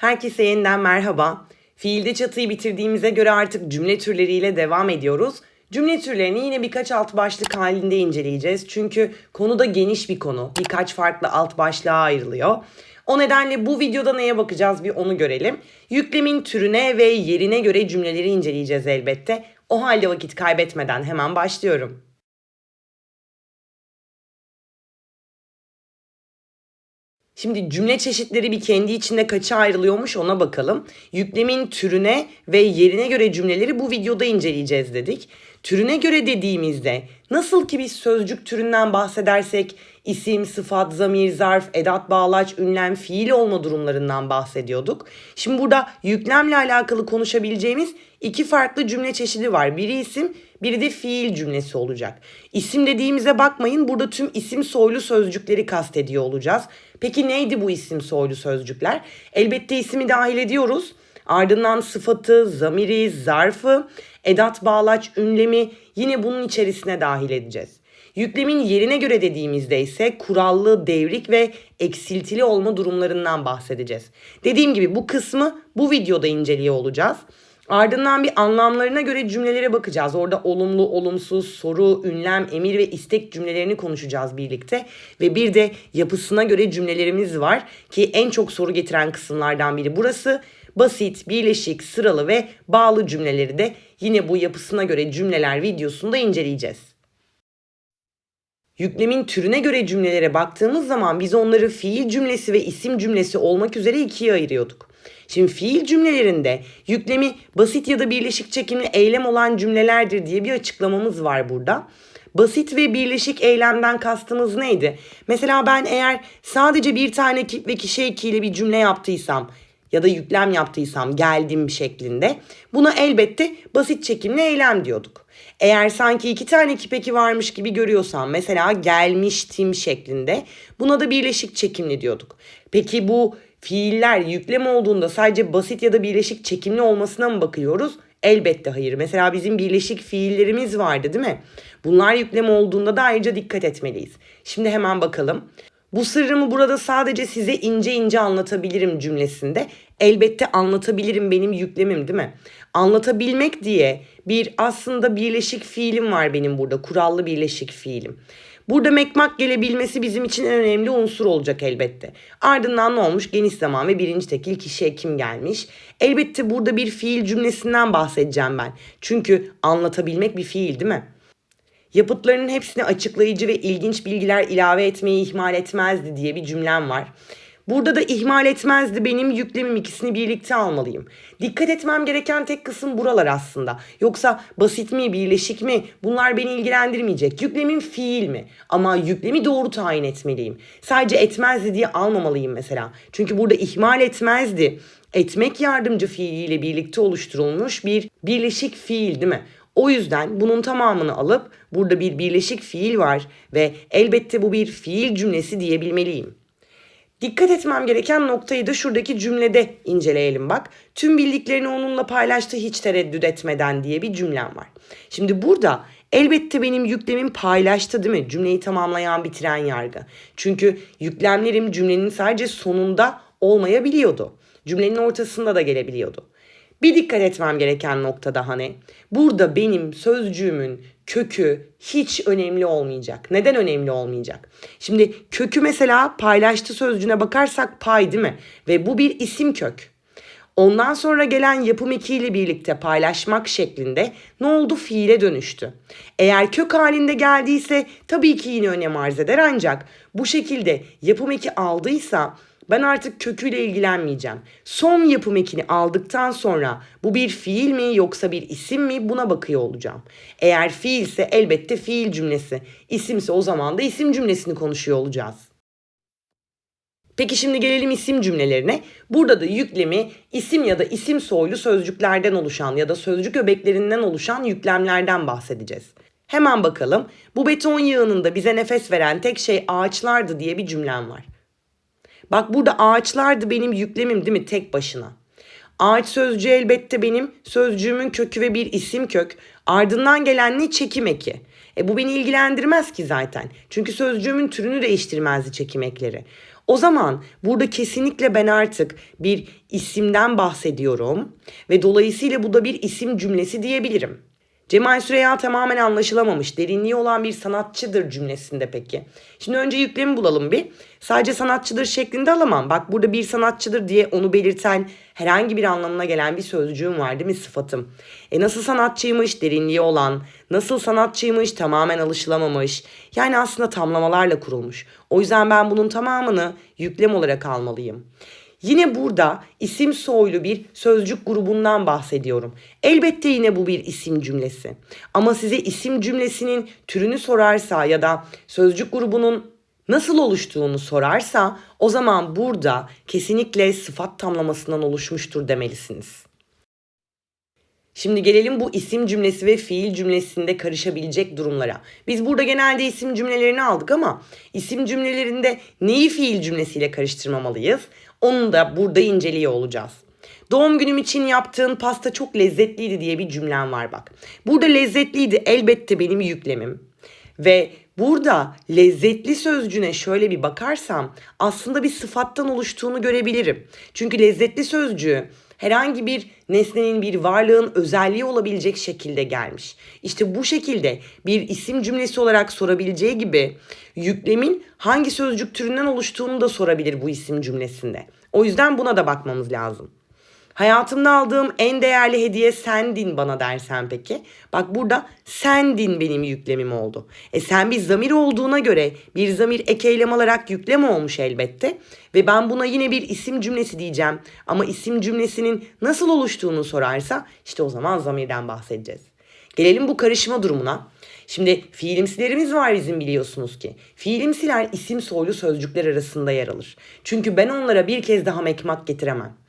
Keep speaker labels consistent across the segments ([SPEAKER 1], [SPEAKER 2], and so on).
[SPEAKER 1] Herkese yeniden merhaba. Fiilde çatıyı bitirdiğimize göre artık cümle türleriyle devam ediyoruz. Cümle türlerini yine birkaç alt başlık halinde inceleyeceğiz. Çünkü konu da geniş bir konu. Birkaç farklı alt başlığa ayrılıyor. O nedenle bu videoda neye bakacağız bir onu görelim. Yüklemin türüne ve yerine göre cümleleri inceleyeceğiz elbette. O halde vakit kaybetmeden hemen başlıyorum. Şimdi cümle çeşitleri bir kendi içinde kaça ayrılıyormuş ona bakalım. Yüklemin türüne ve yerine göre cümleleri bu videoda inceleyeceğiz dedik. Türüne göre dediğimizde nasıl ki biz sözcük türünden bahsedersek isim, sıfat, zamir, zarf, edat, bağlaç, ünlem, fiil olma durumlarından bahsediyorduk. Şimdi burada yüklemle alakalı konuşabileceğimiz iki farklı cümle çeşidi var. Biri isim, biri de fiil cümlesi olacak. İsim dediğimize bakmayın burada tüm isim soylu sözcükleri kastediyor olacağız. Peki neydi bu isim soylu sözcükler? Elbette ismi dahil ediyoruz. Ardından sıfatı, zamiri, zarfı, edat, bağlaç, ünlemi yine bunun içerisine dahil edeceğiz. Yüklemin yerine göre dediğimizde ise kurallı, devrik ve eksiltili olma durumlarından bahsedeceğiz. Dediğim gibi bu kısmı bu videoda inceliyor olacağız. Ardından bir anlamlarına göre cümlelere bakacağız. Orada olumlu, olumsuz, soru, ünlem, emir ve istek cümlelerini konuşacağız birlikte. Ve bir de yapısına göre cümlelerimiz var ki en çok soru getiren kısımlardan biri burası. Basit, birleşik, sıralı ve bağlı cümleleri de yine bu yapısına göre cümleler videosunda inceleyeceğiz. Yüklemin türüne göre cümlelere baktığımız zaman biz onları fiil cümlesi ve isim cümlesi olmak üzere ikiye ayırıyorduk. Şimdi fiil cümlelerinde yüklemi basit ya da birleşik çekimli eylem olan cümlelerdir diye bir açıklamamız var burada. Basit ve birleşik eylemden kastımız neydi? Mesela ben eğer sadece bir tane kip ve kişi ekiyle bir cümle yaptıysam ya da yüklem yaptıysam geldim şeklinde buna elbette basit çekimli eylem diyorduk. Eğer sanki iki tane kipeki varmış gibi görüyorsam mesela gelmiştim şeklinde buna da birleşik çekimli diyorduk. Peki bu fiiller yüklem olduğunda sadece basit ya da birleşik çekimli olmasına mı bakıyoruz? Elbette hayır. Mesela bizim birleşik fiillerimiz vardı değil mi? Bunlar yüklem olduğunda da ayrıca dikkat etmeliyiz. Şimdi hemen bakalım. Bu sırrımı burada sadece size ince ince anlatabilirim cümlesinde. Elbette anlatabilirim benim yüklemim değil mi? Anlatabilmek diye bir aslında birleşik fiilim var benim burada. Kurallı birleşik fiilim. Burada mekmak gelebilmesi bizim için en önemli unsur olacak elbette. Ardından ne olmuş? Geniş zaman ve birinci tekil kişiye kim gelmiş? Elbette burada bir fiil cümlesinden bahsedeceğim ben. Çünkü anlatabilmek bir fiil değil mi? Yapıtlarının hepsine açıklayıcı ve ilginç bilgiler ilave etmeyi ihmal etmezdi diye bir cümlem var. Burada da ihmal etmezdi benim yüklemim ikisini birlikte almalıyım. Dikkat etmem gereken tek kısım buralar aslında. Yoksa basit mi, birleşik mi bunlar beni ilgilendirmeyecek. Yüklemim fiil mi? Ama yüklemi doğru tayin etmeliyim. Sadece etmezdi diye almamalıyım mesela. Çünkü burada ihmal etmezdi. Etmek yardımcı fiiliyle birlikte oluşturulmuş bir birleşik fiil değil mi? O yüzden bunun tamamını alıp burada bir birleşik fiil var ve elbette bu bir fiil cümlesi diyebilmeliyim. Dikkat etmem gereken noktayı da şuradaki cümlede inceleyelim bak. Tüm bildiklerini onunla paylaştı hiç tereddüt etmeden diye bir cümlem var. Şimdi burada elbette benim yüklemim paylaştı değil mi? Cümleyi tamamlayan bitiren yargı. Çünkü yüklemlerim cümlenin sadece sonunda olmayabiliyordu. Cümlenin ortasında da gelebiliyordu. Bir dikkat etmem gereken nokta daha ne? Burada benim sözcüğümün kökü hiç önemli olmayacak. Neden önemli olmayacak? Şimdi kökü mesela paylaştı sözcüğüne bakarsak pay değil mi? Ve bu bir isim kök. Ondan sonra gelen yapım ekiyle birlikte paylaşmak şeklinde ne oldu fiile dönüştü. Eğer kök halinde geldiyse tabii ki yine önem arz eder ancak bu şekilde yapım eki aldıysa ben artık köküyle ilgilenmeyeceğim. Son yapım ekini aldıktan sonra bu bir fiil mi yoksa bir isim mi buna bakıyor olacağım. Eğer fiilse elbette fiil cümlesi. İsimse o zaman da isim cümlesini konuşuyor olacağız. Peki şimdi gelelim isim cümlelerine. Burada da yüklemi isim ya da isim soylu sözcüklerden oluşan ya da sözcük öbeklerinden oluşan yüklemlerden bahsedeceğiz. Hemen bakalım. Bu beton yığınında bize nefes veren tek şey ağaçlardı diye bir cümlem var. Bak burada ağaçlardı benim yüklemim değil mi tek başına? Ağaç sözcüğü elbette benim sözcüğümün kökü ve bir isim kök. Ardından gelen ne çekim eki. E bu beni ilgilendirmez ki zaten. Çünkü sözcüğümün türünü değiştirmezdi çekim ekleri. O zaman burada kesinlikle ben artık bir isimden bahsediyorum ve dolayısıyla bu da bir isim cümlesi diyebilirim. Cemal Süreya tamamen anlaşılamamış, derinliği olan bir sanatçıdır cümlesinde peki. Şimdi önce yüklemi bulalım bir. Sadece sanatçıdır şeklinde alamam. Bak burada bir sanatçıdır diye onu belirten herhangi bir anlamına gelen bir sözcüğüm var değil mi sıfatım? E nasıl sanatçıymış, derinliği olan, nasıl sanatçıymış, tamamen alışılamamış. Yani aslında tamlamalarla kurulmuş. O yüzden ben bunun tamamını yüklem olarak almalıyım. Yine burada isim soylu bir sözcük grubundan bahsediyorum. Elbette yine bu bir isim cümlesi. Ama size isim cümlesinin türünü sorarsa ya da sözcük grubunun nasıl oluştuğunu sorarsa o zaman burada kesinlikle sıfat tamlamasından oluşmuştur demelisiniz. Şimdi gelelim bu isim cümlesi ve fiil cümlesinde karışabilecek durumlara. Biz burada genelde isim cümlelerini aldık ama isim cümlelerinde neyi fiil cümlesiyle karıştırmamalıyız? Onu da burada inceliyor olacağız. Doğum günüm için yaptığın pasta çok lezzetliydi diye bir cümlem var bak. Burada lezzetliydi elbette benim yüklemim. Ve burada lezzetli sözcüğüne şöyle bir bakarsam aslında bir sıfattan oluştuğunu görebilirim. Çünkü lezzetli sözcüğü herhangi bir nesnenin bir varlığın özelliği olabilecek şekilde gelmiş. İşte bu şekilde bir isim cümlesi olarak sorabileceği gibi yüklemin hangi sözcük türünden oluştuğunu da sorabilir bu isim cümlesinde. O yüzden buna da bakmamız lazım. Hayatımda aldığım en değerli hediye sendin bana dersen peki. Bak burada sendin benim yüklemim oldu. E sen bir zamir olduğuna göre bir zamir ek eylem alarak yüklem olmuş elbette. Ve ben buna yine bir isim cümlesi diyeceğim. Ama isim cümlesinin nasıl oluştuğunu sorarsa işte o zaman zamirden bahsedeceğiz. Gelelim bu karışma durumuna. Şimdi fiilimsilerimiz var bizim biliyorsunuz ki. Fiilimsiler isim soylu sözcükler arasında yer alır. Çünkü ben onlara bir kez daha mekmak getiremem.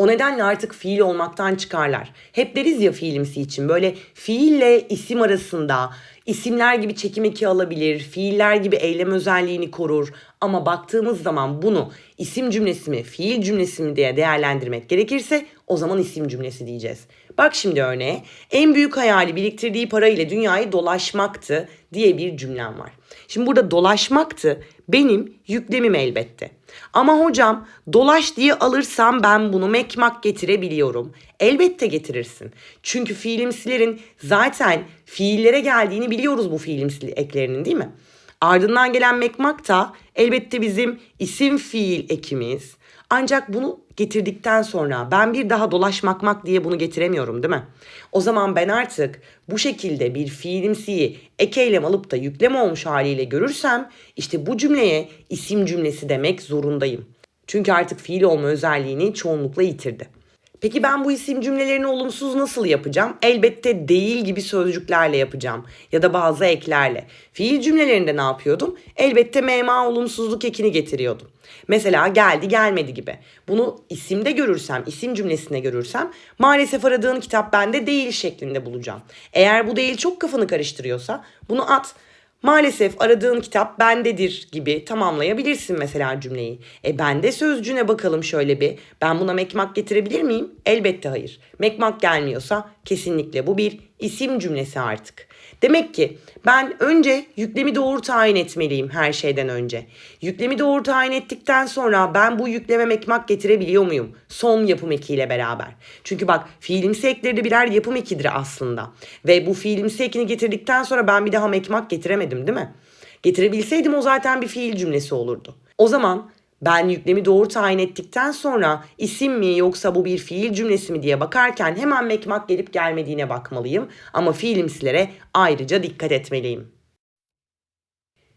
[SPEAKER 1] O nedenle artık fiil olmaktan çıkarlar. Hep deriz ya fiilimsi için böyle fiille isim arasında isimler gibi çekim eki alabilir, fiiller gibi eylem özelliğini korur. Ama baktığımız zaman bunu isim cümlesi mi, fiil cümlesi mi diye değerlendirmek gerekirse o zaman isim cümlesi diyeceğiz. Bak şimdi örneğe en büyük hayali biriktirdiği para ile dünyayı dolaşmaktı diye bir cümlem var. Şimdi burada dolaşmaktı benim yüklemim elbette. Ama hocam dolaş diye alırsam ben bunu mekmak getirebiliyorum. Elbette getirirsin. Çünkü fiilimsilerin zaten fiillere geldiğini biliyoruz bu fiilimsi eklerinin değil mi? Ardından gelen mekmak da elbette bizim isim fiil ekimiz. Ancak bunu getirdikten sonra ben bir daha dolaşmakmak diye bunu getiremiyorum değil mi? O zaman ben artık bu şekilde bir fiilimsiyi ek eylem alıp da yüklem olmuş haliyle görürsem işte bu cümleye isim cümlesi demek zorundayım. Çünkü artık fiil olma özelliğini çoğunlukla yitirdi. Peki ben bu isim cümlelerini olumsuz nasıl yapacağım? Elbette değil gibi sözcüklerle yapacağım ya da bazı eklerle. Fiil cümlelerinde ne yapıyordum? Elbette mema olumsuzluk ekini getiriyordum. Mesela geldi gelmedi gibi. Bunu isimde görürsem, isim cümlesinde görürsem maalesef aradığın kitap bende değil şeklinde bulacağım. Eğer bu değil çok kafanı karıştırıyorsa bunu at. Maalesef aradığın kitap bendedir gibi tamamlayabilirsin mesela cümleyi. E bende sözcüğüne bakalım şöyle bir. Ben buna mekmak getirebilir miyim? Elbette hayır. Mekmak gelmiyorsa kesinlikle bu bir isim cümlesi artık. Demek ki ben önce yüklemi doğru tayin etmeliyim her şeyden önce. Yüklemi doğru tayin ettikten sonra ben bu yükleme mekmak getirebiliyor muyum? Son yapım ekiyle beraber. Çünkü bak fiilimsi ekleri de birer yapım ekidir aslında. Ve bu fiilimsi ekini getirdikten sonra ben bir daha mekmak getiremedim değil mi? Getirebilseydim o zaten bir fiil cümlesi olurdu. O zaman ben yüklemi doğru tayin ettikten sonra isim mi yoksa bu bir fiil cümlesi mi diye bakarken hemen mekmak gelip gelmediğine bakmalıyım. Ama fiilimsilere ayrıca dikkat etmeliyim.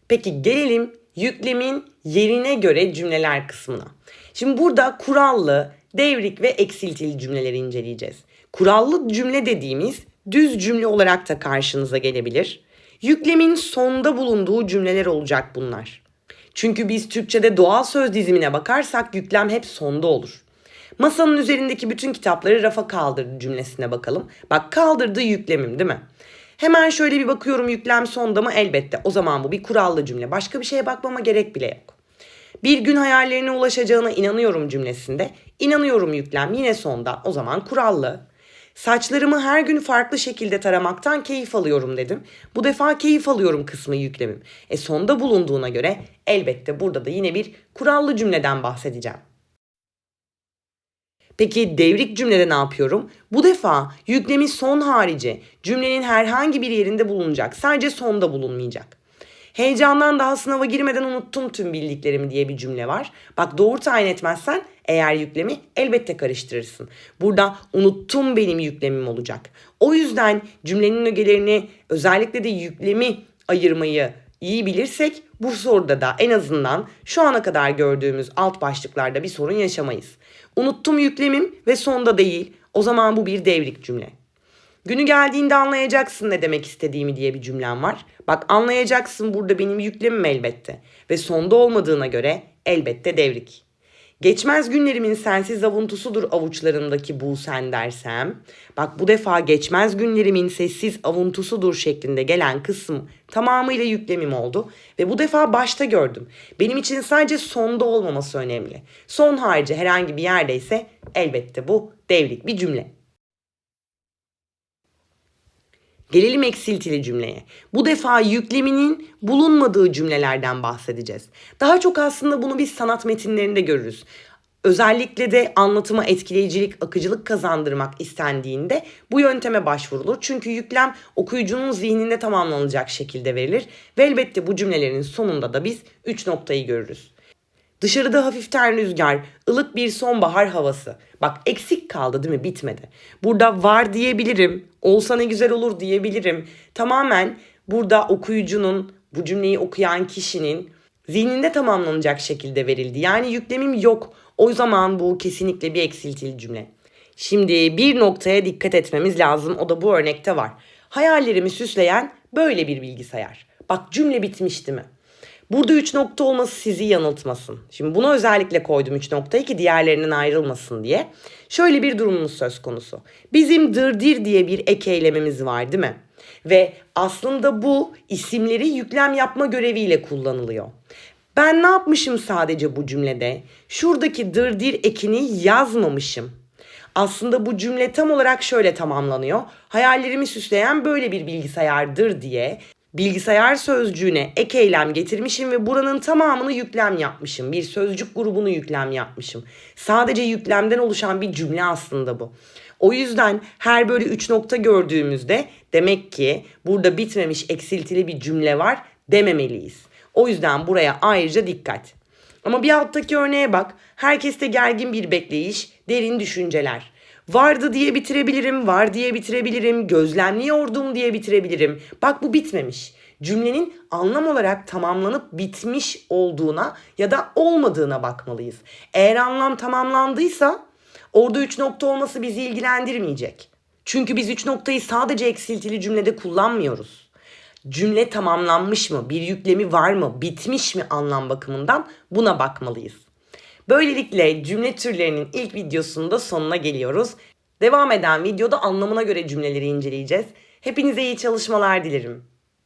[SPEAKER 1] Peki gelelim yüklemin yerine göre cümleler kısmına. Şimdi burada kurallı, devrik ve eksiltili cümleleri inceleyeceğiz. Kurallı cümle dediğimiz düz cümle olarak da karşınıza gelebilir. Yüklemin sonda bulunduğu cümleler olacak bunlar. Çünkü biz Türkçe'de doğal söz dizimine bakarsak yüklem hep sonda olur. Masanın üzerindeki bütün kitapları rafa kaldırdı cümlesine bakalım. Bak kaldırdı yüklemim değil mi? Hemen şöyle bir bakıyorum yüklem sonda mı? Elbette. O zaman bu bir kurallı cümle. Başka bir şeye bakmama gerek bile yok. Bir gün hayallerine ulaşacağına inanıyorum cümlesinde. İnanıyorum yüklem yine sonda. O zaman kurallı. Saçlarımı her gün farklı şekilde taramaktan keyif alıyorum dedim. Bu defa keyif alıyorum kısmı yüklemim. E sonda bulunduğuna göre elbette burada da yine bir kurallı cümleden bahsedeceğim. Peki devrik cümlede ne yapıyorum? Bu defa yüklemi son harici cümlenin herhangi bir yerinde bulunacak. Sadece sonda bulunmayacak. Heyecandan daha sınava girmeden unuttum tüm bildiklerimi diye bir cümle var. Bak doğru tayin etmezsen eğer yüklemi elbette karıştırırsın. Burada unuttum benim yüklemim olacak. O yüzden cümlenin ögelerini özellikle de yüklemi ayırmayı iyi bilirsek bu soruda da en azından şu ana kadar gördüğümüz alt başlıklarda bir sorun yaşamayız. Unuttum yüklemim ve sonda değil. O zaman bu bir devrik cümle. Günü geldiğinde anlayacaksın ne demek istediğimi diye bir cümlem var. Bak anlayacaksın burada benim yüklemim elbette. Ve sonda olmadığına göre elbette devrik. Geçmez günlerimin sensiz avuntusudur avuçlarımdaki bu sen dersem. Bak bu defa geçmez günlerimin sessiz avuntusudur şeklinde gelen kısım tamamıyla yüklemim oldu. Ve bu defa başta gördüm. Benim için sadece sonda olmaması önemli. Son harici herhangi bir yerdeyse elbette bu devrik bir cümle. Gelelim eksiltili cümleye. Bu defa yükleminin bulunmadığı cümlelerden bahsedeceğiz. Daha çok aslında bunu biz sanat metinlerinde görürüz. Özellikle de anlatıma etkileyicilik, akıcılık kazandırmak istendiğinde bu yönteme başvurulur. Çünkü yüklem okuyucunun zihninde tamamlanacak şekilde verilir. Ve elbette bu cümlelerin sonunda da biz 3 noktayı görürüz. Dışarıda hafiften rüzgar, ılık bir sonbahar havası. Bak eksik kaldı değil mi? Bitmedi. Burada var diyebilirim, olsa ne güzel olur diyebilirim. Tamamen burada okuyucunun, bu cümleyi okuyan kişinin zihninde tamamlanacak şekilde verildi. Yani yüklemim yok. O zaman bu kesinlikle bir eksiltili cümle. Şimdi bir noktaya dikkat etmemiz lazım. O da bu örnekte var. Hayallerimi süsleyen böyle bir bilgisayar. Bak cümle bitmişti mi? Burada 3 nokta olması sizi yanıltmasın. Şimdi buna özellikle koydum 3 noktayı ki diğerlerinden ayrılmasın diye. Şöyle bir durumumuz söz konusu. Bizim dırdir diye bir ek eylemimiz var değil mi? Ve aslında bu isimleri yüklem yapma göreviyle kullanılıyor. Ben ne yapmışım sadece bu cümlede? Şuradaki dırdir ekini yazmamışım. Aslında bu cümle tam olarak şöyle tamamlanıyor. Hayallerimi süsleyen böyle bir bilgisayardır diye bilgisayar sözcüğüne ek eylem getirmişim ve buranın tamamını yüklem yapmışım. Bir sözcük grubunu yüklem yapmışım. Sadece yüklemden oluşan bir cümle aslında bu. O yüzden her böyle üç nokta gördüğümüzde demek ki burada bitmemiş eksiltili bir cümle var dememeliyiz. O yüzden buraya ayrıca dikkat. Ama bir alttaki örneğe bak. Herkeste gergin bir bekleyiş, derin düşünceler. Vardı diye bitirebilirim, var diye bitirebilirim, gözlemliyordum diye bitirebilirim. Bak bu bitmemiş. Cümlenin anlam olarak tamamlanıp bitmiş olduğuna ya da olmadığına bakmalıyız. Eğer anlam tamamlandıysa orada üç nokta olması bizi ilgilendirmeyecek. Çünkü biz üç noktayı sadece eksiltili cümlede kullanmıyoruz. Cümle tamamlanmış mı, bir yüklemi var mı, bitmiş mi anlam bakımından buna bakmalıyız. Böylelikle cümle türlerinin ilk videosunun sonuna geliyoruz. Devam eden videoda anlamına göre cümleleri inceleyeceğiz. Hepinize iyi çalışmalar dilerim.